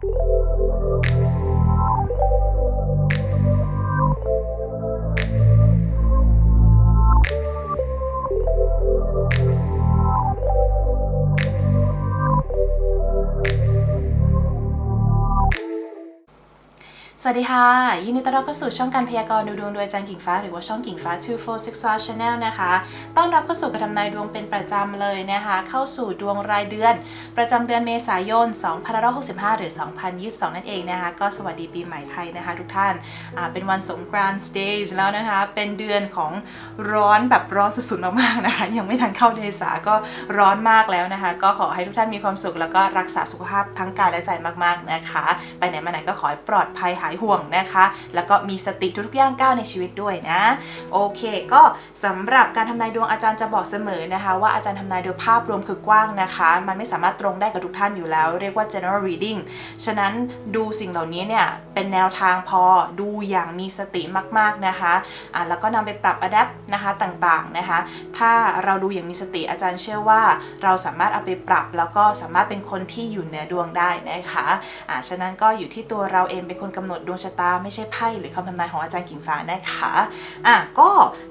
ส วัสดีค่ะ ยินดีต้อนรับเข้าสู่ช่องการพยากรณ์ดูดวงโดยอาจารย์กิ่งฟ้าหรือว่าช่องกิ่งฟ้า 246 Channel นะคะ ต้อนรับเข้าสู่การทำนายดวงเป็นประจำเลยนะคะ เข้าสู่ดวงรายเดือน ประจำเดือนเมษายน 2565 หรือ 2022 นั่นเองนะคะ ก็สวัสดีปีใหม่ไทยนะคะทุกท่าน เป็นวันสงกรานต์สเตจแล้วนะคะ เป็นเดือนของร้อนแบบร้อนสุดๆมากๆนะคะ ยังไม่ทันเข้าเมษาก็ร้อนมากแล้วนะคะ ก็ขอให้ทุกท่านมีความสุขแล้วก็รักษาสุขภาพทั้งกายและใจมากๆนะคะ ไปไหนมาไหนก็ขอให้ปลอดภัยหายห่วงนะคะ แล้วก็มีสติทุกๆย่างก้าวในชีวิตด้วยนะ โอเค ก็สำหรับการทำนายดวงอาจารย์จะบอกเสมอนะคะ ว่าอาจารย์ทำนายโดยภาพรวมคือกว้างนะคะ มันไม่สามารถตรงได้กับทุกท่านอยู่แล้ว เรียกว่า general reading ฉะนั้นดูสิ่งเหล่านี้เนี่ย เป็นแนวทางพอดูอย่างมีสติมากๆนะคะอะแล้วก็นำไปปรับ adapt นะคะต่างๆนะคะถ้าเราดูอย่างมีสติอาจารย์เชื่อว่า เราสามารถเอาไปปรับ แล้วก็สามารถเป็นคนที่อยู่เหนือดวงได้นะคะอะฉะนั้นก็อยู่ที่ตัวเราเองเป็นคนกำหนดดวงชะตาไม่ใช่ไพ่หรือคำทำนายของอาจารย์กิ่งฟ้านะคะอะก็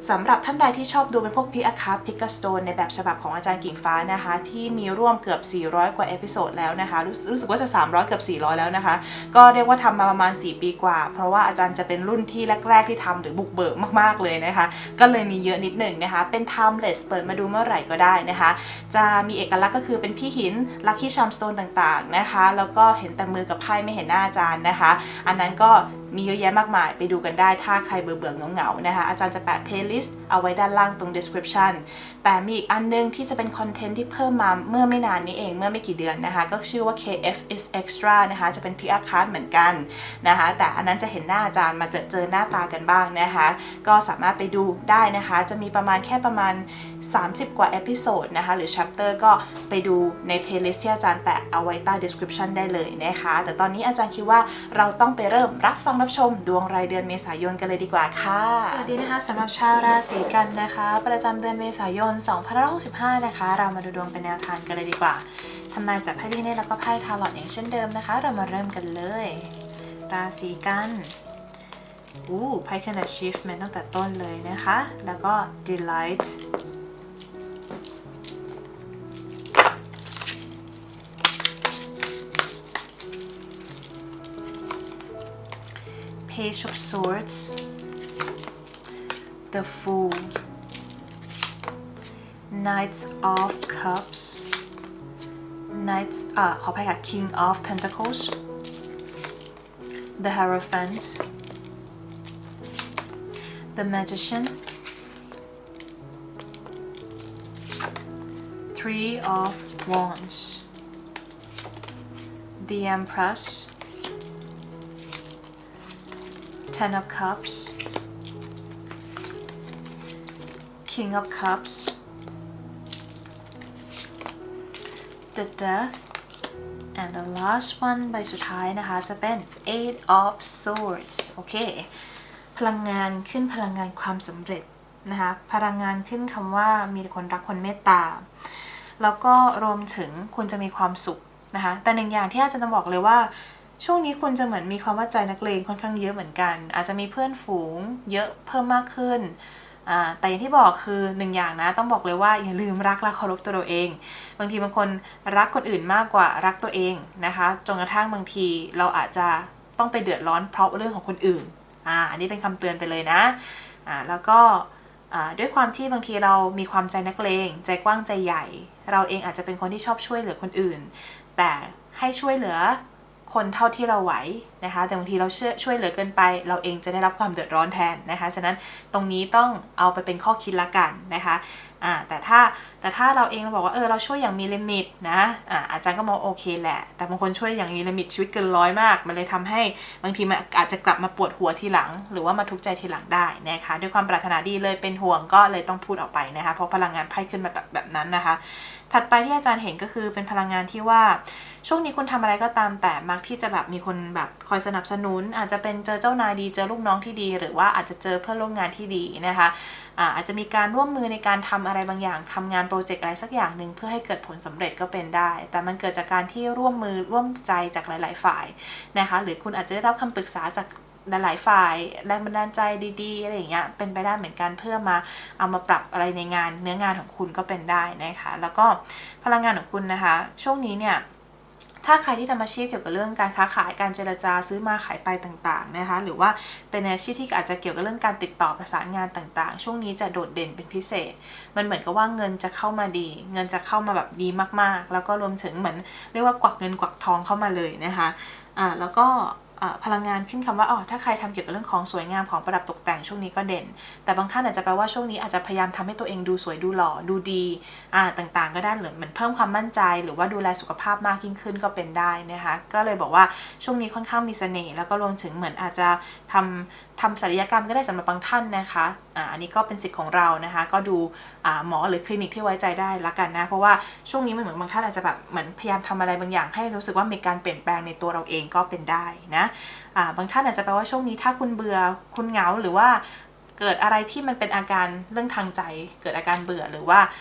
สำหรับท่านใดที่ชอบดูเป็นพวกพิอาคาพิกาสโตนในแบบฉบับของอาจารย์กิ่งฟ้านะคะ ที่มีร่วมเกือบ 400 กว่าเอพิโซดแล้วนะคะ รู้รู้สึกว่าจะ 300 เกือบ 400 แล้วนะคะ ก็เรียกว่าทำมาประมาณ4 ปีกว่า เพราะว่าอาจารย์จะเป็นรุ่นที่แรก ๆ ที่ทำหรือบุกเบิกมากๆเลยนะคะ ก็เลยมีเยอะนิดหนึ่งนะคะ เป็น timeless เปิดมาดูเมื่อไหร่ก็ได้นะคะ จะมีเอกลักษณ์ก็คือเป็นพี่หิน lucky charm stone ต่างๆนะคะ แล้วก็เห็นแต่มือกับไพ่ไม่เห็นหน้าอาจารย์นะคะ อันนั้นก็ มีเยอะแยะมากมายไปดูกันได้ถ้าใครเบื่อเบื่อเหงาๆนะคะ อาจารย์จะแปะ playlist เอาไว้ด้านล่างตรง description แต่มีอีกอันนึงที่จะเป็นคอนเทนต์ที่เพิ่มมาเมื่อไม่นานนี้เองเมื่อไม่กี่เดือนนะคะ ก็ชื่อว่า KF is extra นะคะจะเป็น PR card เหมือนกันนะคะแต่อันนั้นจะเห็นหน้าอาจารย์มาเจอเจอหน้าตากันบ้างนะคะก็สามารถไปดูได้นะคะ จะมีประมาณแค่ประมาณ 30 กว่าเอพิโซดนะคะหรือ chapter ก็ไปดูใน playlist ที่อาจารย์แปะเอาไว้ใต้ description ได้เลยนะคะแต่ตอนนี้อาจารย์คิดว่าเราต้องไปเริ่มรับฟังรับชมดวงรายเดือนเมษายนกันเลยดีกว่าค่ะ สวัสดีนะคะสำหรับชาวราศีกันนะคะ ประจำเดือนเมษายน2565 นะคะ เรามาดูดวงเป็นแนวทางกันเลยดีกว่าทำนายจากไพ่ดีเน่แล้วก็ไพ่ทาร์ลอตอย่างเช่นเดิมนะคะ เรามาเริ่มกันเลย ราศีกันอู้ไพ่ขึ้น achievement ตั้งแต่ต้นเลยนะคะ แล้วก็ delight Page of Swords The Fool Knights of Cups Knights อ่าขออภัยค่ะ King of Pentacles The Hierophant The Magician Three of Wands The Empress Ten of Cups King of Cups The Death and the last one ใบสุดท้ายนะคะ จะเป็น Eight of Swords โอเค พลังงานขึ้นพลังงานความสำเร็จนะคะ พลังงานขึ้นคำว่ามีคนรักคนเมตตา แล้วก็รวมถึงคุณจะมีความสุขนะคะ แต่หนึ่งอย่างที่อาจจะต้องบอกเลยว่า ช่วงนี้คุณจะเหมือนมีความว่าใจนักเลงค่อนข้างเยอะเหมือนกัน อาจจะมีเพื่อนฝูงเยอะเพิ่มมากขึ้น แต่อย่างที่บอกคือหนึ่งอย่างนะต้องบอกเลยว่าอย่าลืมรักและเคารพตัวเราเอง บางทีบางคนรักคนอื่นมากกว่ารักตัวเองนะคะจนกระทั่งบางทีเราอาจจะต้องไปเดือดร้อนเพราะเรื่องของคนอื่นอ่าอันนี้เป็นคำเตือนไปเลยนะอ่าแล้วก็ด้วยความที่บางทีเรามีความใจนักเลง ใจกว้างใจใหญ่ เราเองอาจจะเป็นคนที่ชอบช่วยเหลือคนอื่น แต่ให้ช่วยเหลือ คนเท่าที่เราไหวนะคะ แต่บางทีเราเชื่อช่วยเหลือเกินไป เราเองจะได้รับความเดือดร้อนแทนนะคะ ฉะนั้นตรงนี้ต้องเอาไปเป็นข้อคิดละกันนะคะอ่าแต่ถ้าแต่ถ้าเราเองเราบอกว่าเออเราช่วยอย่างมีลิมิตนะอ่าอาจารย์ก็มองโอเคแหละ แต่บางคนช่วยอย่างมีลิมิตชีวิตเกินร้อยมาก มันเลยทำให้บางทีมันอาจจะกลับมาปวดหัวทีหลัง หรือว่ามาทุกข์ใจทีหลังได้นะคะ ด้วยความปรารถนาดีเลยเป็นห่วงก็เลยต้องพูดออกไปนะคะ เพราะพลังงานไพ่ขึ้นมาแบบแบบนั้นนะคะ ถัดไปที่อาจารย์เห็นก็คือเป็นพลังงานที่ว่า ช่วงนี้คุณทำอะไรก็ตามแต่มักที่จะแบบมีคนแบบคอยสนับสนุน อาจจะเป็นเจอเจ้านายดีเจอลูกน้องที่ดี หรือว่าอาจจะเจอเพื่อนร่วมงานที่ดีนะคะอาอาจจะมีการร่วมมือในการทำอะไรบางอย่างทำงานโปรเจกต์อะไรสักอย่างหนึ่งเพื่อให้เกิดผลสำเร็จก็เป็นได้ แต่มันเกิดจากการที่ร่วมมือร่วมใจจากหลาย ๆ ฝ่ายนะคะ หรือคุณอาจจะได้รับคำปรึกษาจาก หลายๆฝ่ายแรงบันดาลใจดีๆอะไรอย่างเงี้ยเป็นไปได้เหมือนกันเพื่อมาเอามาปรับอะไรในงานเนื้องานของคุณก็เป็นได้นะคะแล้วก็พลังงานของคุณนะคะ ช่วงนี้เนี่ยถ้าใครที่ทำอาชีพเกี่ยวกับเรื่องการค้าขายการเจรจาซื้อมาขายไปต่างๆนะคะหรือว่าเป็นอาชีพที่อาจจะเกี่ยวกับเรื่องการติดต่อประสานงานต่างๆ ช่วงนี้จะโดดเด่นเป็นพิเศษ มันเหมือนกับว่าเงินจะเข้ามาดี เงินจะเข้ามาแบบดีมากๆ แล้วก็รวมถึงเหมือนเรียกว่ากวักเงินกวักทองเข้ามาเลยนะคะอ่าแล้วก็ พลังงานขึ้นคำว่าอ๋อถ้าใครทำเกี่ยวกับเรื่องของสวยงามของประดับตกแต่งช่วงนี้ก็เด่น แต่บางท่านอาจจะแปลว่าช่วงนี้อาจจะพยายามทำให้ตัวเองดูสวยดูหล่อดูดีอ่าต่างๆ ก็ได้หรือเหมือนเพิ่มความมั่นใจ หรือว่าดูแลสุขภาพมากยิ่งขึ้นก็เป็นได้นะคะ ก็เลยบอกว่าช่วงนี้ค่อนข้างมีเสน่ห์แล้วก็รวมถึงเหมือนอาจจะทำทำศัลยกรรมก็ได้สำหรับบางท่านนะคะอ่าอันนี้ก็เป็นสิทธิ์ของเรานะคะ ก็ดูอ่าหมอหรือคลินิกที่ไว้ใจได้ละกันนะ เพราะว่าช่วงนี้มันเหมือนบางท่านอาจจะแบบเหมือนพยายามทำอะไรบางอย่างให้รู้สึกว่ามีการเปลี่ยนแปลงในตัวเราเองก็เป็นได้นะอ่าบางท่านอาจจะแปลว่าช่วงนี้ถ้าคุณเบื่อคุณเหงาหรือว่าเกิดอะไรที่มันเป็นอาการเรื่องทางใจ เกิดอาการเบื่อหรือว่าอ่า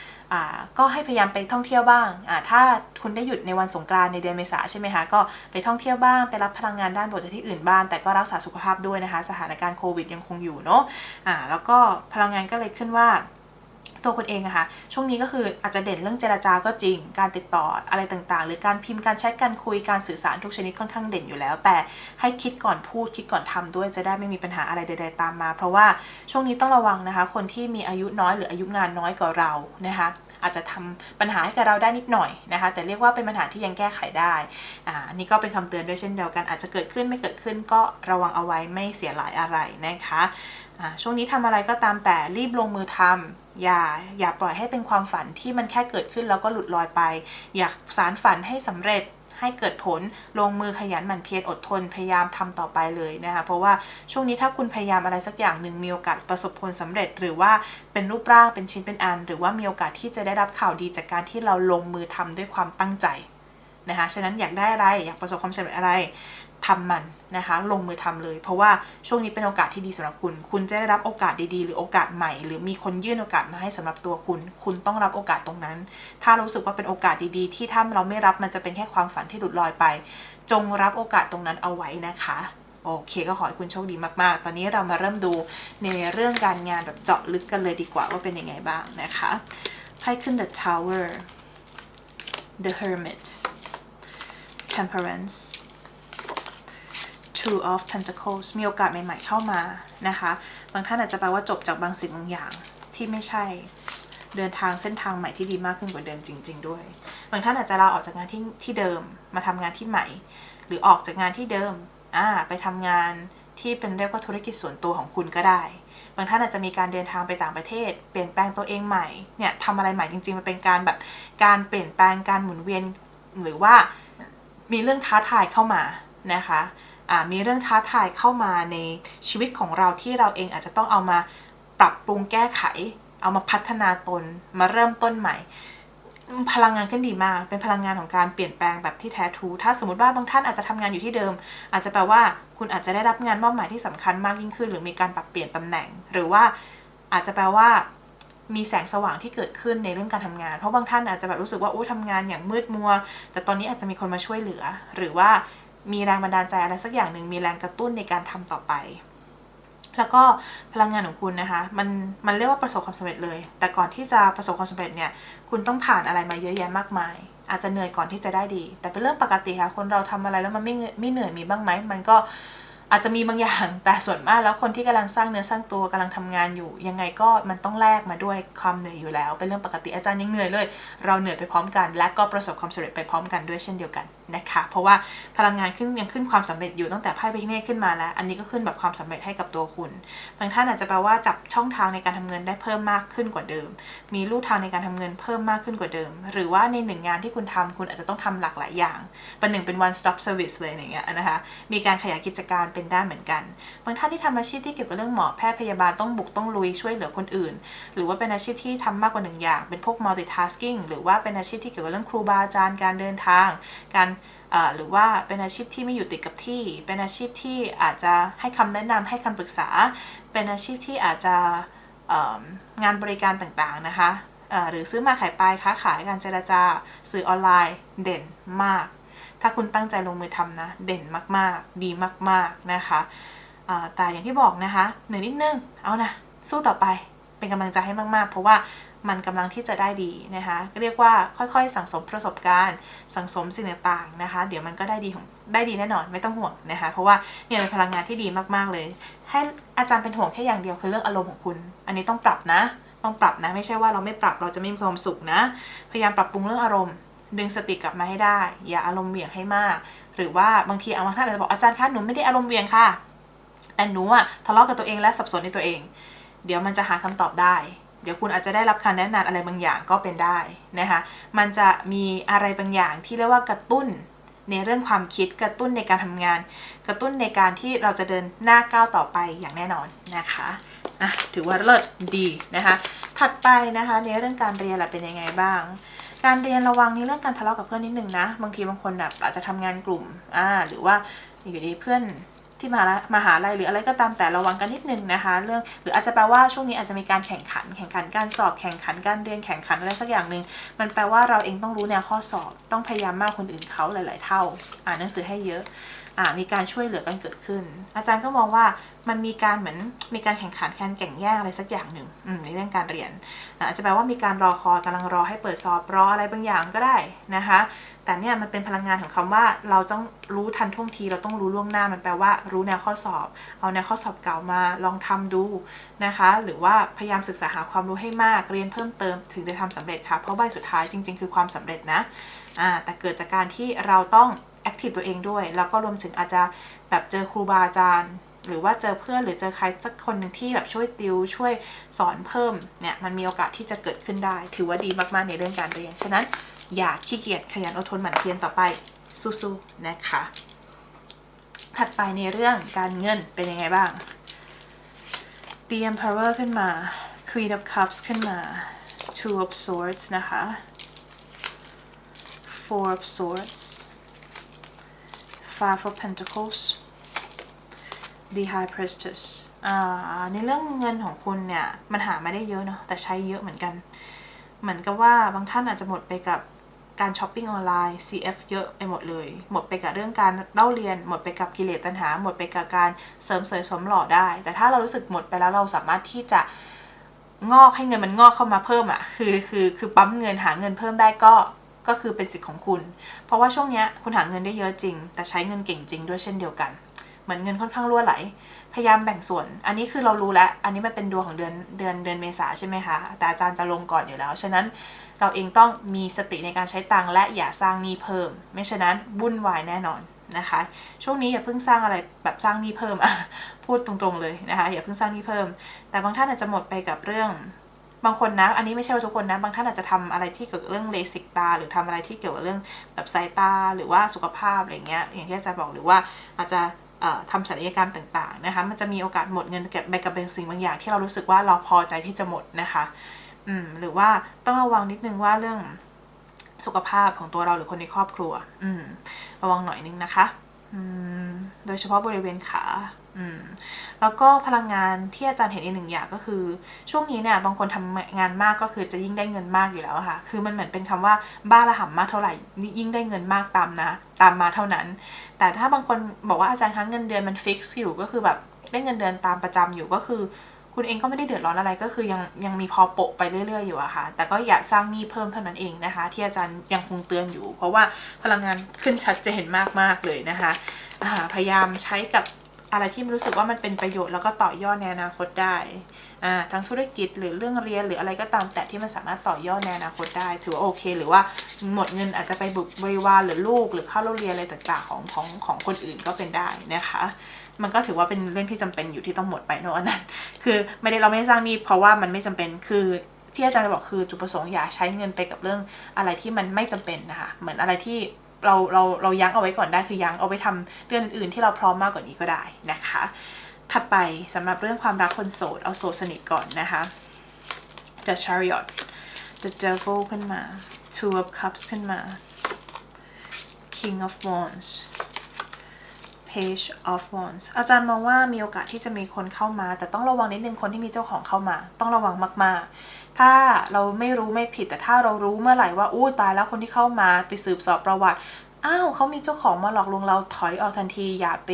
ก็ให้พยายามไปท่องเที่ยวบ้าง ถ้าคุณได้หยุดในวันสงกรานต์ในเดือนเมษาใช่ไหมคะ ก็ไปท่องเที่ยวบ้าง ไปรับพลังงานด้านบวกจากที่อื่นบ้าง แต่ก็รักษาสุขภาพด้วยนะคะ สถานการณ์โควิดยังคงอยู่เนาะอ่าแล้วก็พลังงานก็เลยขึ้นว่าตัวคุณเองอะคะช่วงนี้ก็คืออาจจะเด่นเรื่องเจราจาก็จริง การติดต่ออะไรต่างๆ หรือการพิมพ์การแชทการคุยการสื่อสารทุกชนิดค่อนข้างเด่นอยู่แล้ว แต่ให้คิดก่อนพูดคิดก่อนทำด้วยจะได้ไม่มีปัญหาอะไรใดๆตามมา เพราะว่าช่วงนี้ต้องระวังนะคะ คนที่มีอายุน้อยหรืออายุงานน้อยกว่าเรานะคะ อาจจะทำปัญหาให้กับเราได้นิดหน่อยนะคะ แต่เรียกว่าเป็นปัญหาที่ยังแก้ไขได้อ่านี่ก็เป็นคำเตือนด้วยเช่นเดียวกัน อาจจะเกิดขึ้นไม่เกิดขึ้นก็ระวังเอาไว้ไม่เสียหลายอะไรนะคะช่วงนี้ทำอะไรก็ตามแต่รีบลงมือทำอย่าอย่าปล่อยให้เป็นความฝันที่มันแค่เกิดขึ้นแล้วก็หลุดลอยไป อยากสารฝันให้สำเร็จ ให้เกิดผลลงมือขยันหมั่นเพียรอดทนพยายามทำต่อไปเลยนะคะเพราะว่าช่วงนี้ถ้าคุณพยายามอะไรสักอย่างหนึ่งมีโอกาสประสบผลสำเร็จ หรือว่าเป็นรูปร่างเป็นชิ้นเป็นอัน หรือว่ามีโอกาสที่จะได้รับข่าวดีจากการที่เราลงมือทำด้วยความตั้งใจนะคะฉะนั้นอยากได้อะไรอยากประสบความสำเร็จอะไร ทำมันนะคะ ลงมือทำเลย เพราะว่าช่วงนี้เป็นโอกาสที่ดีสำหรับคุณ คุณจะได้รับโอกาสดีๆ หรือโอกาสใหม่ หรือมีคนยื่นโอกาสมาให้สำหรับตัวคุณ คุณต้องรับโอกาสตรงนั้น ถ้ารู้สึกว่าเป็นโอกาสดีๆ ที่ถ้าเราไม่รับมันจะเป็นแค่ความฝันที่หลุดลอยไป จงรับโอกาสตรงนั้นเอาไว้นะคะโอเคก็ขอให้คุณโชคดีมากๆ ตอนนี้เรามาเริ่มดูในเรื่องการงานแบบเจาะลึกกันเลยดีกว่าว่าเป็นยังไงบ้างนะคะไพ่ขึ้น the tower the hermit temperance two of pentacles มีโอกาสใหม่ๆเข้ามานะคะ บางท่านอาจจะแปลว่าจบจากบางสิ่งบางอย่างที่ไม่ใช่เดินทางเส้นทางใหม่ที่ดีมากขึ้นกว่าเดิมจริง ๆ ด้วย บางท่านอาจจะลาออกจากงานที่ที่เดิมมาทำงานที่ใหม่ หรือออกจากงานที่เดิมอ่าไปทำงานที่เป็นเรียกว่าธุรกิจส่วนตัวของคุณก็ได้ บางท่านอาจจะมีการเดินทางไปต่างประเทศ เปลี่ยนแปลงตัวเองใหม่เนี่ยทำอะไรใหม่จริง ๆ มันเป็นการแบบการเปลี่ยนแปลงการหมุนเวียนหรือว่ามีเรื่องท้าทายเข้ามานะคะ มีเรื่องท้าทายเข้ามาในชีวิตของเราที่เราเองอาจจะต้องเอามาปรับปรุงแก้ไข เอามาพัฒนาตนมาเริ่มต้นใหม่ พลังงานขึ้นดีมาก เป็นพลังงานของการเปลี่ยนแปลงแบบที่แท้ทูถ้าสมมติว่าบางท่านอาจจะทำงานอยู่ที่เดิม อาจจะแปลว่าคุณอาจจะได้รับงานมอบหมายที่สำคัญมากยิ่งขึ้น หรือมีการปรับเปลี่ยนตำแหน่ง หรือว่าอาจจะแปลว่ามีแสงสว่างที่เกิดขึ้นในเรื่องการทำงาน เพราะบางท่านอาจจะแบบรู้สึกว่าโอ้ทำงานอย่างมืดมัว แต่ตอนนี้อาจจะมีคนมาช่วยเหลือ หรือว่า มีแรงบันดาลใจอะไรสักอย่างหนึ่งมีแรงกระตุ้นในการทำต่อไป แล้วก็พลังงานของคุณนะคะ มันมันเรียกว่าประสบความสำเร็จเลย แต่ก่อนที่จะประสบความสำเร็จเนี่ย คุณต้องผ่านอะไรมาเยอะแยะมากมาย อาจจะเหนื่อยก่อนที่จะได้ดี แต่เป็นเรื่องปกติค่ะ คนเราทำอะไรแล้วมันไม่เหนื่อยไม่เหนื่อยมีบ้างไหม มันก็อาจจะมีบางอย่างแต่ส่วนมากแล้วคนที่กำลังสร้างเนื้อสร้างตัวกำลังทำงานอยู่ ยังไงก็มันต้องแลกมาด้วยความเหนื่อยอยู่แล้ว เป็นเรื่องปกติอาจารย์ยังเหนื่อยเลย เราเหนื่อยไปพร้อมกัน และก็ประสบความสำเร็จไปพร้อมกันด้วยเช่นเดียวกันนะคะเพราะว่าพลังงานขึ้นยังขึ้นความสำเร็จอยู่ตั้งแต่ไพ่พิฆเนขึ้นมาแล้ว อันนี้ก็ขึ้นแบบความสำเร็จให้กับตัวคุณบางท่านอาจจะแปลว่าจับช่องทางในการทำเงินได้เพิ่มมากขึ้นกว่าเดิม มีลู่ทางในการทำเงินเพิ่มมากขึ้นกว่าเดิม หรือว่าในหนึ่งงานที่คุณทำคุณอาจจะต้องทำหลากหลายอย่างเป็นหนึ่งเป็น one stop service เลยอย่างเงี้ยนะคะมีการขยายกิจการเป็นได้เหมือนกัน บางท่านที่ทำอาชีพที่เกี่ยวกับเรื่องหมอแพทย์พยาบาลต้องบุกต้องลุยช่วยเหลือคนอื่น หรือว่าเป็นอาชีพที่ทำมากกว่าหนึ่งอย่าง เป็นพวก multitasking หรือว่าเป็นอาชีพที่เกี่ยวกับเรื่องครูบาอาจารย์การเดินทาง การหรือว่าเป็นอาชีพที่ไม่อยู่ติดกับที่ เป็นอาชีพที่อาจจะให้คำแนะนำให้คำปรึกษา เป็นอาชีพที่อาจจะงานบริการต่างๆนะคะหรือซื้อมาขายไปค้าขายการเจรจา สื่อออนไลน์เด่นมาก ถ้าคุณตั้งใจลงมือทำนะ เด่นมากๆ ดีมากๆนะคะแต่อย่างที่บอกนะคะเหนื่อยนิดนึงเอานะสู้ต่อไปเป็นกำลังใจให้มากๆ เพราะว่า มันกำลังที่จะได้ดีนะคะเรียกว่าค่อยๆ สั่งสมประสบการณ์ สั่งสมสิ่งต่างๆนะคะ เดี๋ยวมันก็ได้ดีของได้ดีแน่นอนไม่ต้องห่วงนะคะเพราะว่าเนี่ยเป็นพลังงานที่ดีมากๆเลย ให้อาจารย์เป็นห่วงแค่อย่างเดียวคือเรื่องอารมณ์ของคุณ อันนี้ต้องปรับนะ ต้องปรับนะไม่ใช่ว่าเราไม่ปรับเราจะไม่มีความสุขนะ พยายามปรับปรุงเรื่องอารมณ์ดึงสติกลับมาให้ได้ อย่าอารมณ์เหวี่ยงให้มาก หรือว่าบางทีเอาบางท่านอาจจะบอกอาจารย์คะหนูไม่ได้อารมณ์เหวี่ยงค่ะ แต่หนูอะทะเลาะกับตัวเองและสับสนในตัวเอง เดี๋ยวมันจะหาคำตอบได้ เดี๋ยวคุณอาจจะได้รับคำแนะนำอะไรบางอย่างก็เป็นได้นะคะมันจะมีอะไรบางอย่างที่เรียกว่ากระตุ้นในเรื่องความคิดกระตุ้นในการทำงาน กระตุ้นในการที่เราจะเดินหน้าก้าวต่อไปอย่างแน่นอนนะคะอะถือว่าเลิศดีนะคะถัดไปนะคะในเรื่องการเรียนล่ะเป็นยังไงบ้าง การเรียนระวังในเรื่องการทะเลาะกับเพื่อนนิดนึงนะบางทีบางคนแบบอาจจะทำงานกลุ่มอ่าหรือว่าอยู่ดีเพื่อน ที่มหาลัยมหาลัยหรืออะไรก็ตามแต่ระวังกันนิดนึงนะคะ เรื่องหรืออาจจะแปลว่าช่วงนี้อาจจะมีการแข่งขัน แข่งขันการสอบแข่งขันการเรียนแข่งขันอะไรสักอย่างหนึ่งมันแปลว่าเราเองต้องรู้แนวข้อสอบ ต้องพยายามมากคนอื่นเขาหลาย ๆ เท่า อ่านหนังสือให้เยอะอ่ามีการช่วยเหลือกันเกิดขึ้น อาจารย์ก็มองว่ามันมีการเหมือนมีการแข่งขันการแข่งแย่งอะไรสักอย่างหนึ่งในเรื่องการเรียนอ่าอาจจะแปลว่ามีการรอคอยกำลังรอให้เปิดสอบรออะไรบางอย่างก็ได้นะคะ แต่เนี่ยมันเป็นพลังงานของคำว่าเราต้องรู้ทันท่วงทีเราต้องรู้ล่วงหน้ามันแปลว่า รู้แนวข้อสอบ เอาแนวข้อสอบเก่ามาลองทำดูนะคะ หรือว่าพยายามศึกษาหาความรู้ให้มากเรียนเพิ่มเติมถึงจะทำสำเร็จค่ะเพราะใบสุดท้ายจริง ๆ คือความสำเร็จนะอ่าแต่เกิดจากการที่เราต้องแอคทีฟตัวเองด้วย แล้วก็รวมถึงอาจจะแบบเจอครูบาอาจารย์หรือว่าเจอเพื่อนหรือเจอใครสักคนหนึ่งที่แบบช่วยติวช่วยสอนเพิ่มเนี่ยมันมีโอกาสที่จะเกิดขึ้นได้ ถือว่าดีมากๆในเรื่องการเรียน ฉะนั้น อย่าขี้เกียจขยันอดทนหมั่นเพียรต่อไปสู้ๆนะคะ ถัดไปในเรื่องการเงินเป็นยังไงบ้าง The Emperor ขึ้นมา Queen of Cups ขึ้นมา Two of Swords นะคะ Four of Swords Five of Pentacles The High Priestess อ่าในเรื่องเงินของคุณเนี่ย มันหามาได้เยอะเนาะแต่ใช้เยอะเหมือนกัน เหมือนกับว่าบางท่านอาจจะหมดไปกับ การช้อปปิ้งออนไลน์ CF เยอะไปหมดเลย หมดไปกับเรื่องการเล่าเรียน หมดไปกับกิเลสตัณหา หมดไปกับการเสริมสวยสมหล่อได้ แต่ถ้าเรารู้สึกหมดไปแล้วเราสามารถที่จะงอกให้เงินมันงอกเข้ามาเพิ่มอะ่ะ คือคือคือปั๊มเงินหาเงินเพิ่มได้ก็ก็คือเป็นสิทธิ์ของคุณ เพราะว่าช่วงเนี้ยคุณหาเงินได้เยอะจริง แต่ใช้เงินเก่งจริงด้วยเช่นเดียวกัน เหมือนเงินค่อนข้างรั่วไหล พยายามแบ่งส่วน อันนี้คือเรารู้แล้ว อันนี้มันเป็นดวงของเดือนเดือนเดือนเมษาใช่ไหมคะ แต่อาจารย์จะลงก่อนอยู่แล้ว ฉะนั้นเราเองต้องมีสติในการใช้ตังค์และอย่าสร้างหนี้เพิ่ม ไม่ฉะนั้นวุ่นวายแน่นอนนะคะ ช่วงนี้อย่าเพิ่งสร้างอะไรแบบสร้างหนี้เพิ่มอะพูดตรงๆเลยนะคะ อย่าเพิ่งสร้างหนี้เพิ่ม แต่บางท่านอาจจะหมดไปกับเรื่องบางคนนะ อันนี้ไม่ใช่ว่าทุกคนนะ บางท่านอาจจะทำอะไรที่เกี่ยวกับเรื่องเลสิกตา หรือทำอะไรที่เกี่ยวกับเรื่องแบบสายตา หรือว่าสุขภาพอะไรเงี้ย อย่างที่อาจารย์บอกหรือว่าอาจจะ ทำศัลยกรรมต่างๆนะคะ มันจะมีโอกาสหมดเงินเก็บไปกับเป็นสิ่งบางอย่างที่เรารู้สึกว่าเราพอใจที่จะหมดนะคะอืมหรือว่าต้องระวังนิดนึงว่าเรื่องสุขภาพของตัวเราหรือคนในครอบครัว อืมระวังหน่อยนึงนะคะ โดยเฉพาะบริเวณขาแล้วก็พลังงานที่อาจารย์เห็นอีกหนึ่งอย่างก็คือ ช่วงนี้เนี่ยบางคนทำงานมากก็คือจะยิ่งได้เงินมากอยู่แล้วค่ะ คือมันเหมือนเป็นคำว่าบ้าระห่ำมากเท่าไหร่นี่ยิ่งได้เงินมากตามนะตามมาเท่านั้น แต่ถ้าบางคนบอกว่าอาจารย์คะเงินเดือนมันฟิกซ์อยู่ก็คือแบบได้เงินเดือนตามประจำอยู่ก็คือ คุณเองก็ไม่ได้เดือดร้อนอะไรก็คือยังยังมีพอโปะไปเรื่อย ๆ อยู่อะค่ะ แต่ก็อย่าสร้างหนี้เพิ่มเท่านั้นเองนะคะ ที่อาจารย์ยังคงเตือนอยู่ เพราะว่าพลังงานขึ้นชัดจะเจนมากๆเลยนะคะพยายามใช้กับอะไรที่รู้สึกว่ามันเป็นประโยชน์แล้วก็ต่อยอดในอนาคตได้ทั้งธุรกิจหรือเรื่องเรียนหรืออะไรก็ตามแต่ที่มันสามารถต่อยอดในอนาคตได้ ถือว่าโอเค หรือว่าหมดเงินอาจจะไปบุกบริวารหรือลูก หรือค่าเล่าเรียนอะไรต่างๆของของของคนอื่นก็เป็นได้นะคะ มันก็ถือว่าเป็นเรื่องที่จำเป็นอยู่ที่ต้องหมดไปเนอะอันนั้น คือไม่ได้เราไม่ได้สร้างหนี้เพราะว่ามันไม่จำเป็นคือที่อาจารย์บอกคือจุดประสงค์อย่าใช้เงินไปกับเรื่องอะไรที่มันไม่จำเป็นนะคะเหมือนอะไรที่เราเราเรายั้งเอาไว้ก่อนได้คือยั้งเอาไว้ทำเรื่องอื่นๆที่เราพร้อมมากกว่านี้ก็ได้นะคะ ถัดไปสำหรับเรื่องความรักคนโสดเอาโสดสนิทก่อนนะคะ The Chariot The Devil ขึ้นมา Two of Cups ขึ้นมา King of Wands Page of Wands อาจารย์มองว่ามีโอกาสที่จะมีคนเข้ามา แต่ต้องระวังนิดนึงคนที่มีเจ้าของเข้ามา ต้องระวังมาก ๆ ถ้าเราไม่รู้ไม่ผิดแต่ถ้าเรารู้เมื่อไหร่ว่าอู้ตายแล้วคนที่เข้ามาไปสืบสอบประวัติอ้าวเขามีเจ้าของมาหลอกลวงเราถอยออกทันที อย่าไป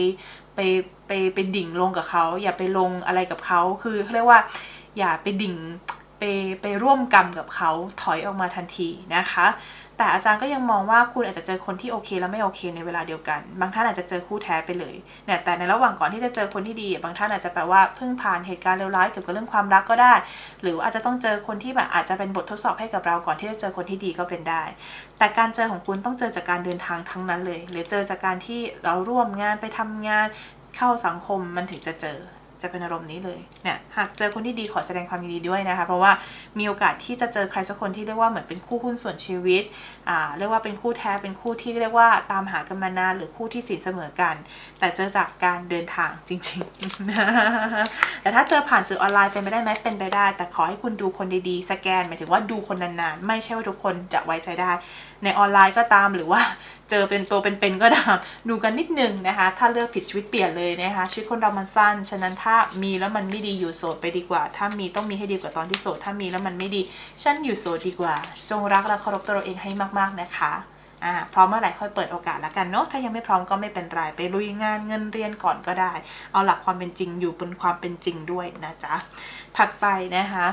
ไปไปไปดิ่งลงกับเขา อย่าไปลงอะไรกับเขาคือเขาเรียกว่า อย่าไปดิ่งไปไปร่วมกรรมกับเขาถอยออกมาทันทีนะคะ แต่อาจารย์ก็ยังมองว่าคุณอาจจะเจอคนที่โอเคและไม่โอเค ในเวลาเดียวกัน บางท่านอาจจะเจอคู่แท้ไปเลยเนี่ยแต่ในระหว่างก่อนที่จะเจอคนที่ดี บางท่านอาจจะแปลว่าเพิ่งผ่านเหตุการณ์เลวร้ายเกี่ยวกับเรื่องความรักก็ได้ หรือว่าอาจจะต้องเจอคนที่แบบอาจจะเป็นบททดสอบให้กับเราก่อนที่จะเจอคนที่ดีก็เป็นได้ แต่การเจอของคุณต้องเจอจากการเดินทางทั้งนั้นเลย หรือเจอจากการที่เราร่วมงานไปทำงานเข้าสังคมมันถึงจะเจอ จะเป็นอารมณ์นี้เลยเนี่ยหากเจอคนที่ดีขอแสดงความยินดีด้วยนะคะ เพราะว่ามีโอกาสที่จะเจอใครสักคนที่เรียกว่าเหมือนเป็นคู่หุ้นส่วนชีวิตอ่าเรียกว่าเป็นคู่แท้เป็นคู่ที่เรียกว่าตามหากันมานานหรือคู่ที่สีเสมอกัน แต่เจอจากการเดินทางจริงๆแต่ถ้าเจอผ่านสื่อออนไลน์เป็นไปได้ไหมเป็นไปได้ แต่ขอให้คุณดูคนดีๆสแกนหมายถึงว่าดูคนนานๆ ไม่ใช่ว่าทุกคนจะไว้ใจได้ ในออนไลน์ก็ตามหรือว่าเจอเป็นตัวเป็นๆก็ตามดูกันนิดนึงนะคะ ถ้าเลือกผิดชีวิตเปลี่ยนเลยนะคะ ชีวิตคนเรามันสั้น ฉะนั้นถ้าามีแล้วมันไม่ดีอยู่โสดไปดีกว่า ถ้ามีต้องมีให้ดีกว่าตอนที่โสด ถ้ามีแล้วมันไม่ดี ฉันอยู่โสดดีกว่า จงรักและเคารพตัวเราเองให้มากๆนะคะอ่าพร้อมเมื่อไหร่ค่อยเปิดโอกาสแล้วกันเนาะถ้ายังไม่พร้อมก็ไม่เป็นไรไปลุยงานเงินเรียนก่อนก็ได้ เอาหลักความเป็นจริงอยู่บนความเป็นจริงด้วยนะจ๊ะถัดไปนะคะ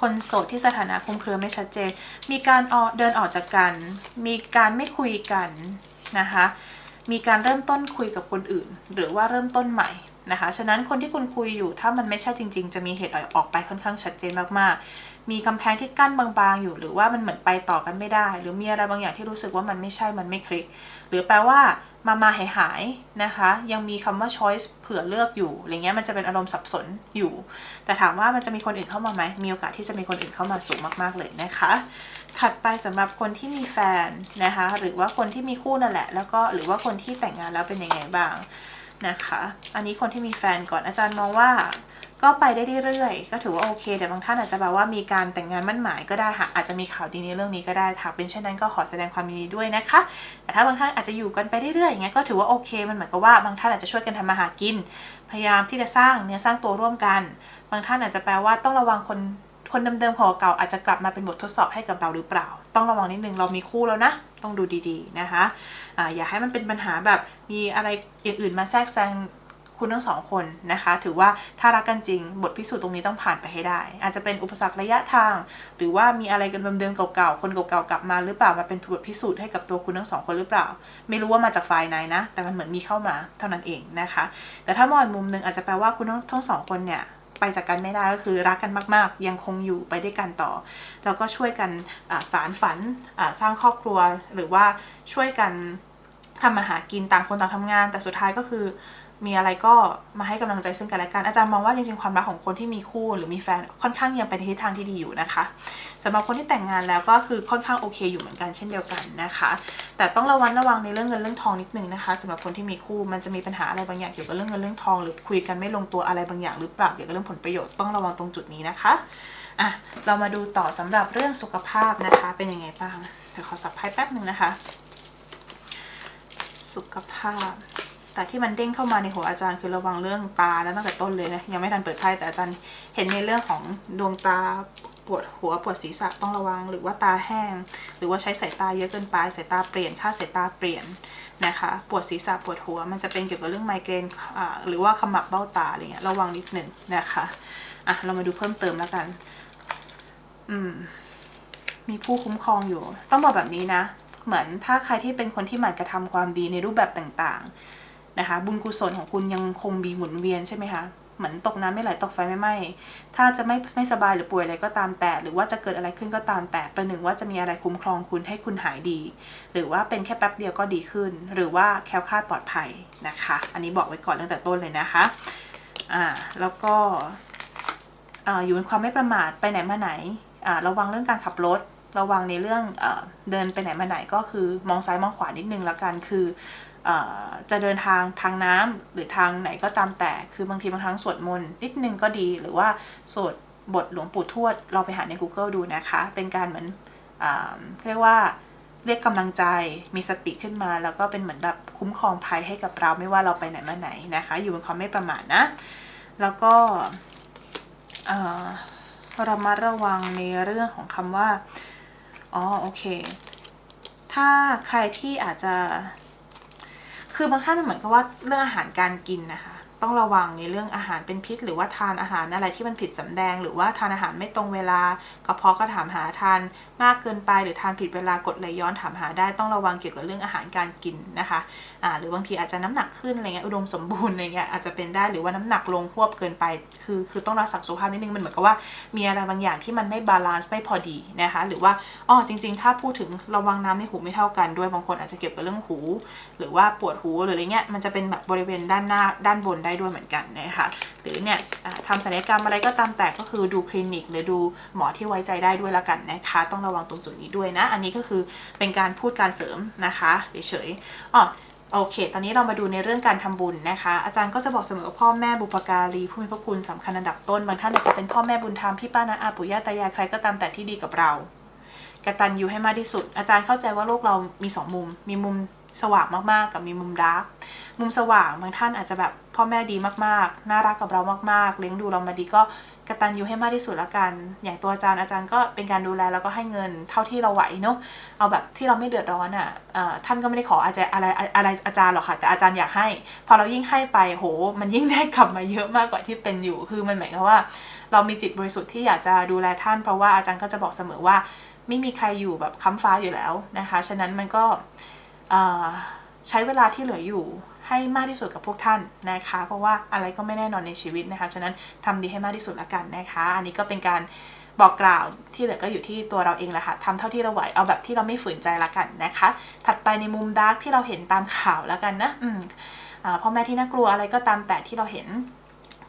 คนโสดที่สถานะคลุมเครือไม่ชัดเจน มีการออเดินออกจากกัน มีการไม่คุยกันนะคะ มีการเริ่มต้นคุยกับคนอื่น หรือว่าเริ่มต้นใหม่ นะคะ ฉะนั้นคนที่คุณคุยอยู่ถ้ามันไม่ใช่จริง ๆ จะมีเหตุออกไปค่อนข้างชัดเจนมากๆ มีกำแพงที่กั้นบางๆอยู่ หรือว่ามันเหมือนไปต่อกันไม่ได้ หรือมีอะไรบางอย่างที่รู้สึกว่ามันไม่ใช่ มันไม่คลิก หรือแปลว่ามามาหายหายๆนะคะ ยังมีคำว่า choice เผื่อเลือกอยู่อะไรเงี้ยมันจะเป็นอารมณ์สับสนอยู่ แต่ถามว่ามันจะมีคนอื่นเข้ามาไหมมีโอกาสที่จะมีคนอื่นเข้ามาสูงมากๆเลยนะคะ ถัดไปสำหรับคนที่มีแฟนนะคะ หรือว่าคนที่มีคู่นั่นแหละ แล้วก็หรือว่าคนที่แต่งงานแล้วเป็นยังไงบ้าง นะคะ อันนี้คนที่มีแฟนก่อนอาจารย์มองว่าก็ไปได้เรื่อยๆ ก็ถือว่าโอเค แต่บางท่านอาจจะแบบว่ามีการแต่งงานมั่นหมายก็ได้ค่ะ อาจจะมีข่าวดีในเรื่องนี้ก็ได้ค่ะเป็นเช่นนั้นก็ขอแสดงความยินดีด้วยนะคะ แต่ถ้าบางท่านอาจจะอยู่กันไปเรื่อยๆอย่างเงี้ยก็ถือว่าโอเค มันเหมือนกับว่าบางท่านอาจจะช่วยกันทำมาหากิน พยายามที่จะสร้างเนื้อสร้างตัวร่วมกัน บางท่านอาจจะแปลว่าต้องระวังคน คนเดิมๆของเก่าอาจจะกลับมาเป็นบททดสอบให้กับเราหรือเปล่า ต้องระวังนิดนึงเรามีคู่แล้วนะ ต้องดูดีๆนะคะอะอย่าให้มันเป็นปัญหาแบบมีอะไรอย่างอื่นมาแทรกแซงคุณทั้งสองคนนะคะ ถือว่าถ้ารักกันจริง บทพิสูจน์ตรงนี้ต้องผ่านไปให้ได้ อาจจะเป็นอุปสรรคระยะทาง หรือว่ามีอะไรกันเดิมๆเก่าๆคนเก่าๆกลับมาหรือเปล่ามาเป็นบทพิสูจน์ให้กับตัวคุณทั้งสองคนหรือเปล่า ไม่รู้ว่ามาจากฝ่ายไหนนะ แต่มันเหมือนมีเข้ามาเท่านั้นเองนะคะ แต่ถ้ามองมุมหนึ่งอาจจะแปลว่าคุณทั้งสองคนเนี่ย ไปจากกันไม่ได้ก็คือรักกันมาก ๆ ยังคงอยู่ไปด้วยกันต่อ แล้วก็ช่วยกันสารฝันสร้างครอบครัวหรือว่าช่วยกันทำมาหากินต่างคนต่างทำงาน แต่สุดท้ายก็คือ มีอะไรก็มาให้กำลังใจซึ่งกันและกัน อาจารย์มองว่าจริงๆความรักของคนที่มีคู่หรือมีแฟนค่อนข้างยังไปในทิศทางที่ดีอยู่นะคะสำหรับคนที่แต่งงานแล้วก็คือค่อนข้างโอเคอยู่เหมือนกันเช่นเดียวกันนะคะ แต่ต้องระวังระวังในเรื่องเงินเรื่องทองนิดนึงนะคะสำหรับคนที่มีคู่มันจะมีปัญหาอะไรบางอย่างเกี่ยวกับเรื่องเงินเรื่องทอง หรือคุยกันไม่ลงตัวอะไรบางอย่างหรือเปล่าเกี่ยวกับเรื่องผลประโยชน์ต้องระวังตรงจุดนี้นะคะอะเรามาดูต่อสำหรับเรื่องสุขภาพนะคะ เป็นยังไงบ้างเดี๋ยวขอสับไพ่แป๊บหนึ่งนะคะ สุขภาพ แต่ที่มันเด้งเข้ามาในหัวอาจารย์คือระวังเรื่องตาแล้วตั้งแต่ต้นเลยนะยังไม่ทันเปิดไพ่แต่อาจารย์เห็นในเรื่องของดวงตาปวดหัวปวดศีรษะต้องระวัง หรือว่าตาแห้ง หรือว่าใช้สายตาเยอะเกินไปสายตาเปลี่ยนค่าสายตาเปลี่ยนนะคะปวดศีรษะปวดหัว มันจะเป็นเกี่ยวกับเรื่องไมเกรนหรือว่าขมับเบ้าตาอะไรเงี้ยระวังนิดหนึ่งนะคะอะเรามาดูเพิ่มเติมแล้วกัน อืม มีผู้คุ้มครองอยู่ ต้องบอกแบบนี้นะ เหมือนถ้าใครที่เป็นคนที่หมั่นกระทำความดีในรูปแบบต่างๆ นะคะ บุญกุศลของคุณยังคงมีหมุนเวียนใช่ไหมคะเหมือนตกน้ำไม่ไหลตกไฟไม่ไหม้ถ้าจะไม่ไม่สบายหรือป่วยอะไรก็ตามแต่ หรือว่าจะเกิดอะไรขึ้นก็ตามแต่ประหนึ่งว่าจะมีอะไรคุ้มครองคุณให้คุณหายดี หรือว่าเป็นแค่แป๊บเดียวก็ดีขึ้น หรือว่าแคล้วคลาดปลอดภัยนะคะ อันนี้บอกไว้ก่อนตั้งแต่ต้นเลยนะคะอ่าแล้วก็อ่าอยู่ในความไม่ประมาทไปไหนมาไหนอ่าระวังเรื่องการขับรถ ระวังในเรื่องเอเดินไปไหนมาไหนก็คือมองซ้ายมองขวานิดนึงละกันคือ จะเดินทางทางน้ำหรือทางไหนก็ตามแต่ คือบางทีบางครั้งสวดมนต์นิดนึงก็ดี หรือว่าสวดบทหลวงปู่ทวดเราไปหาใน Google ดูนะคะ เป็นการเหมือนอ่าเรียกว่าเรียกกำลังใจมีสติขึ้นมา แล้วก็เป็นเหมือนแบบคุ้มครองภัยให้กับเราไม่ว่าเราไปไหนมาไหนนะคะ อยู่บนความไม่ประมาทนะ แล้วก็เระมัดระวังในเรื่องของคำว่าอ๋อโอเค ถ้าใครที่อาจจะ คือบางท่านมันเหมือนกับว่าเรื่องอาหารการกินนะคะ ต้องระวังในเรื่องอาหารเป็นพิษ หรือว่าทานอาหารอะไรที่มันผิดสำแดง หรือว่าทานอาหารไม่ตรงเวลากระเพาะก็ถามหาทานมากเกินไป หรือทานผิดเวลากดไหลย้อนถามหาได้ต้องระวังเกี่ยวกับเรื่องอาหารการกินนะคะอ่าหรือบางทีอาจจะน้ำหนักขึ้นอะไรเงี้ยอุดมสมบูรณ์อะไรเงี้ยอาจจะเป็นได้หรือว่าน้ำหนักลงควบเกินไป คือคือต้องรักษาสุขภาพนิดนึงมันเหมือนกับว่ามีอะไรบางอย่างที่มันไม่บาลานซ์ไม่พอดีนะคะหรือว่าอ๋อจริง ๆ ถ้าพูดถึงระวังน้ำในหูไม่เท่ากันด้วยบางคนอาจจะเกี่ยวกับเรื่องหู หรือว่าปวดหูหรืออะไรเงี้ยมันจะเป็นแบบบริเวณด้านหน้าด้านบนได้ด้วยเหมือนกันนะคะหรือเนี่ยทำศัลยกรรมอะไรก็ตามแต่ก็คือดูคลินิก หรือดูหมอที่ไว้ใจได้ด้วยละกันนะคะต้องระวังตรงจุดนี้ด้วยนะ อันนี้ก็คือเป็นการพูดการเสริมนะคะเฉยๆอ๋อโอเค ตอนนี้เรามาดูในเรื่องการทำบุญนะคะ อาจารย์ก็จะบอกเสมอว่าพ่อแม่บุพการีผู้มีพระคุณสำคัญอันดับต้น บางท่านอาจจะเป็นพ่อแม่บุญธรรมพี่ป้านาอาปู่ย่าตายายใครก็ตามแต่ที่ดีกับเรากตัญญูให้มากที่สุด อาจารย์เข้าใจว่าโลกเรามีสองมุม มีมุมสว่างมากๆ กับมีมุมดาร์กมุมสว่างบางท่านอาจจะแบบ พ่อแม่ดีมากๆ น่ารักกับเรามากๆ เลี้ยงดูเรามาดีก็กระตัญญูให้มากที่สุดละกัน อย่างตัวอาจารย์อาจารย์ก็เป็นการดูแลแล้วก็ให้เงินเท่าที่เราไหวเนาะ เอาแบบที่เราไม่เดือดร้อนอะเอ่อท่านก็ไม่ได้ขออาจารย์อะไรอะไรอาจารย์หรอกค่ะ แต่อาจารย์อยากให้ พอเรายิ่งให้ไปโห มันยิ่งได้กลับมาเยอะมากกว่าที่เป็นอยู่ คือมันหมายความว่า เรามีจิตบริสุทธิ์ที่อยากจะดูแลท่าน เพราะว่าอาจารย์ก็จะบอกเสมอว่า ไม่มีใครอยู่แบบค้ำฟ้าอยู่แล้วนะคะ ฉะนั้นมันก็ ใช้เวลาที่เหลืออยู่ให้มากที่สุดกับพวกท่านนะคะ เพราะว่าอะไรก็ไม่แน่นอนในชีวิตนะคะ ฉะนั้นทำดีให้มากที่สุดละกันนะคะ อันนี้ก็เป็นการบอกกล่าวที่เหลือก็อยู่ที่ตัวเราเองแหละค่ะทำเท่าที่เราไหวเอาแบบที่เราไม่ฝืนใจละกันนะคะ ถัดไปในมุมดาร์กที่เราเห็นตามข่าวละกันนะอืมอ่าพ่อแม่ที่น่ากลัวอะไรก็ตามแต่ที่เราเห็น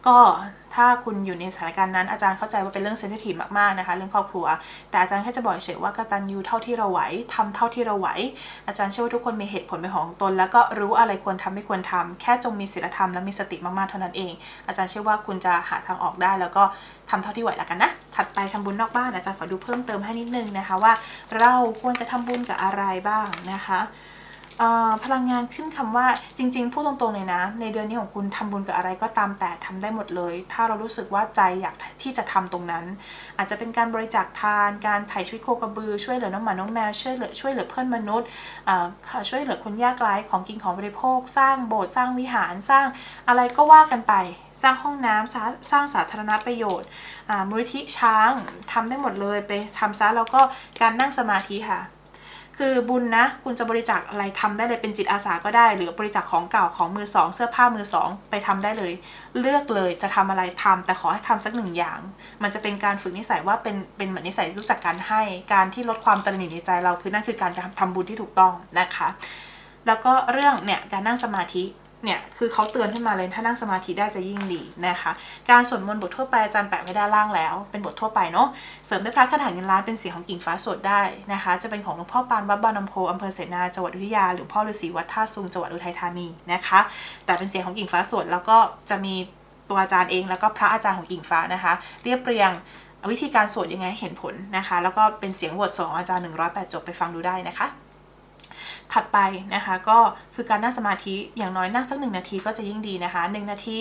ก็ถ้าคุณอยู่ในสถานการณ์นั้นอาจารย์เข้าใจว่าเป็นเรื่องเซนซิทีฟมากๆนะคะ เรื่องครอบครัว แต่อาจารย์แค่จะบอกเฉยว่ากตัญญูเท่าที่เราไหวทำเท่าที่เราไหว อาจารย์เชื่อว่าทุกคนมีเหตุผลเป็นของตน แล้วก็รู้อะไรควรทำไม่ควรทำแค่จงมีศีลธรรมและมีสติมากๆเท่านั้นเอง อาจารย์เชื่อว่าคุณจะหาทางออกได้ แล้วก็ทำเท่าที่ไหวแล้วกันนะถัดไปทำบุญนอกบ้านอาจารย์ขอดูเพิ่มเติมให้นิดนึงนะคะว่า เราควรจะทำบุญกับอะไรบ้างนะคะ พลังงานขึ้นคำว่าจริงๆพูดตรงๆเลยนะ ในเดือนนี้ของคุณทำบุญกับอะไรก็ตามแต่ทำได้หมดเลย ถ้าเรารู้สึกว่าใจอยากที่จะทำตรงนั้น อาจจะเป็นการบริจาคทาน การถ่ายชีวิตโคกระบือ ช่วยเหลือน้องหมาน้องแมวช่วยเหลือช่วยเหลือเพื่อนมนุษย์ช่วยเหลือคนยากไร้ของกินของบริโภค สร้างโบสถ์สร้างวิหารสร้างอะไรก็ว่ากันไป สร้างห้องน้ำสร้างสร้างสาธารณประโยชน์มูลนิธิช้างทำได้หมดเลยไปทำซะแล้วก็การนั่งสมาธิค่ะ คือบุญนะ คุณจะบริจาคอะไรทำได้เลยเป็นจิตอาสาก็ได้ หรือบริจาคของเก่าของมือสองเสื้อผ้ามือสองไปทำได้เลย เลือกเลยจะทำอะไรทำแต่ขอให้ทำสักหนึ่งอย่าง มันจะเป็นการฝึกนิสัยว่าเป็นเป็นเหมือนนิสัยรู้จักการให้ การที่ลดความตระหนี่ในใจเราคือนั่นคือการทำบุญที่ถูกต้องนะคะ แล้วก็เรื่องเนี่ยการนั่งสมาธิ เนี่ยคือเขาเตือนขึ้นมาเลยถ้านั่งสมาธิได้จะยิ่งดีนะคะ การสวดมนต์บททั่วไปอาจารย์แปะไว้ด้านล่างแล้ว เป็นบททั่วไปเนาะเสริมด้วยพระคาถาเงินล้านเป็นเสียงของกิ่งฟ้าสวดได้นะคะ จะเป็นของหลวงพ่อปานวัดบานน้ำโพอำเภอเสนาจังหวัดอยุธยา หรือพ่อฤาษีวัดท่าซุงจังหวัดอุทัยธานีนะคะ แต่เป็นเสียงของกิ่งฟ้าสวดแล้วก็จะมีตัวอาจารย์เองแล้วก็พระอาจารย์ของกิ่งฟ้านะคะ เรียบเรียงวิธีการสวดยังไงให้เห็นผลนะคะ แล้วก็เป็นเสียงบทสองอาจารย์ 108 จบไปฟังดูได้นะคะ ถัดไปนะคะก็คือการนั่งสมาธิอย่างน้อยนั่งสักหนึ่งนาทีก็จะยิ่งดีนะคะ1นาที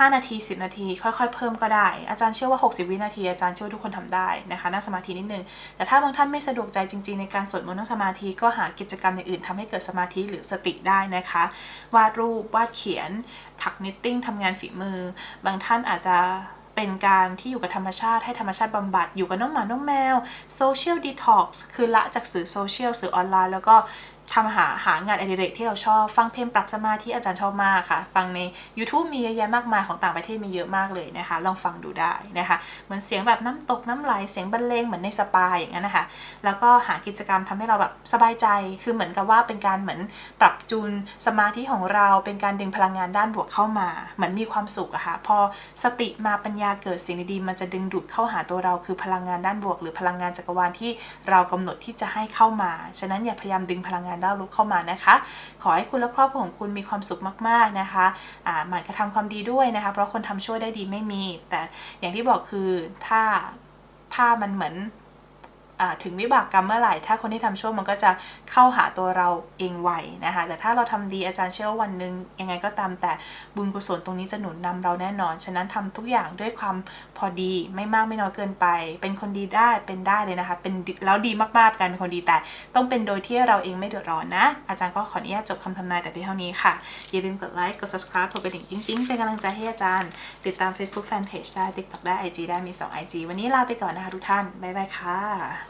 5 นาที 10 นาที ค่อยๆ เพิ่มก็ได้ อาจารย์เชื่อว่า 60 วินาทีอาจารย์เชื่อว่าทุกคนทำได้นะคะนั่งสมาธินิดนึง แต่ถ้าบางท่านไม่สะดวกใจจริงๆ ในการสวดมนต์นั่งสมาธิก็หากิจกรรมอย่างอื่นทำให้เกิดสมาธิหรือสติได้นะคะ วาดรูปวาดเขียนถักนิตติ้งทำงานฝีมือ บางท่านอาจจะ เป็นการที่อยู่กับธรรมชาติให้ธรรมชาติบำบัดอยู่กับน้องหมาน้องแมวโซเชียลดีท็อกซ์คือละจากสื่อโซเชียลสื่อออนไลน์แล้วก็ ทำหาหางานอดิเรกที่เราชอบฟังเพลงปรับสมาธิอาจารย์ชอบมากค่ะ ฟังใน YouTube มีเยอะแยะมากมายของต่างประเทศมีเยอะมากเลยนะคะ ลองฟังดูได้นะคะเหมือนเสียงแบบน้ำตกน้ำไหลเสียงบรรเลงเหมือนในสปาอย่างนั้นนะคะแล้วก็หากิจกรรมทำให้เราแบบสบายใจคือเหมือนกับว่าเป็นการเหมือนปรับจูนสมาธิของเรา เป็นการดึงพลังงานด้านบวกเข้ามา เหมือนมีความสุขอะค่ะพอสติมาปัญญาเกิดสิ่งดีๆมันจะดึงดูดเข้าหาตัวเราคือพลังงานด้านบวก หรือพลังงานจักรวาลที่เรากำหนดที่จะให้เข้ามา ฉะนั้นอย่าพยายามดึงพลังงานดาวลบเข้ามานะคะ ขอให้คุณและครอบครัวของคุณมีความสุขมากๆนะคะอ่าหมั่นกระทำความดีด้วยนะคะ เพราะคนทำช่วยได้ดีไม่มี แต่อย่างที่บอกคือถ้าถ้ามันเหมือน ถึงวิบากกรรมเมื่อไหร่ ถ้าคนที่ทำชั่วมันก็จะเข้าหาตัวเราเองไวนะคะ แต่ถ้าเราทำดีอาจารย์เชื่อว่าวันหนึ่งยังไงก็ตามแต่บุญกุศลตรงนี้จะหนุนนำเราแน่นอน ฉะนั้นทำทุกอย่างด้วยความพอดีไม่มากไม่น้อยเกินไป เป็นคนดีได้เป็นได้เลยนะคะ เป็นแล้วดีมากๆการเป็นคนดีแต่ ต้องเป็นโดยที่เราเองไม่เดือดร้อนนะ อาจารย์ก็ขออนุญาตจบคำทำนายแต่เพียงเท่านี้ค่ะ อย่าลืมกดไลค์กด subscribe กดกระดิ่งกิ๊งๆเป็นกำลังใจให้อาจารย์ ติดตาม Facebook Fanpage ได้ TikTok ได้ IG ได้มี 2 IG วันนี้ลาไปก่อนนะคะทุกท่าน บ๊ายบายค่ะ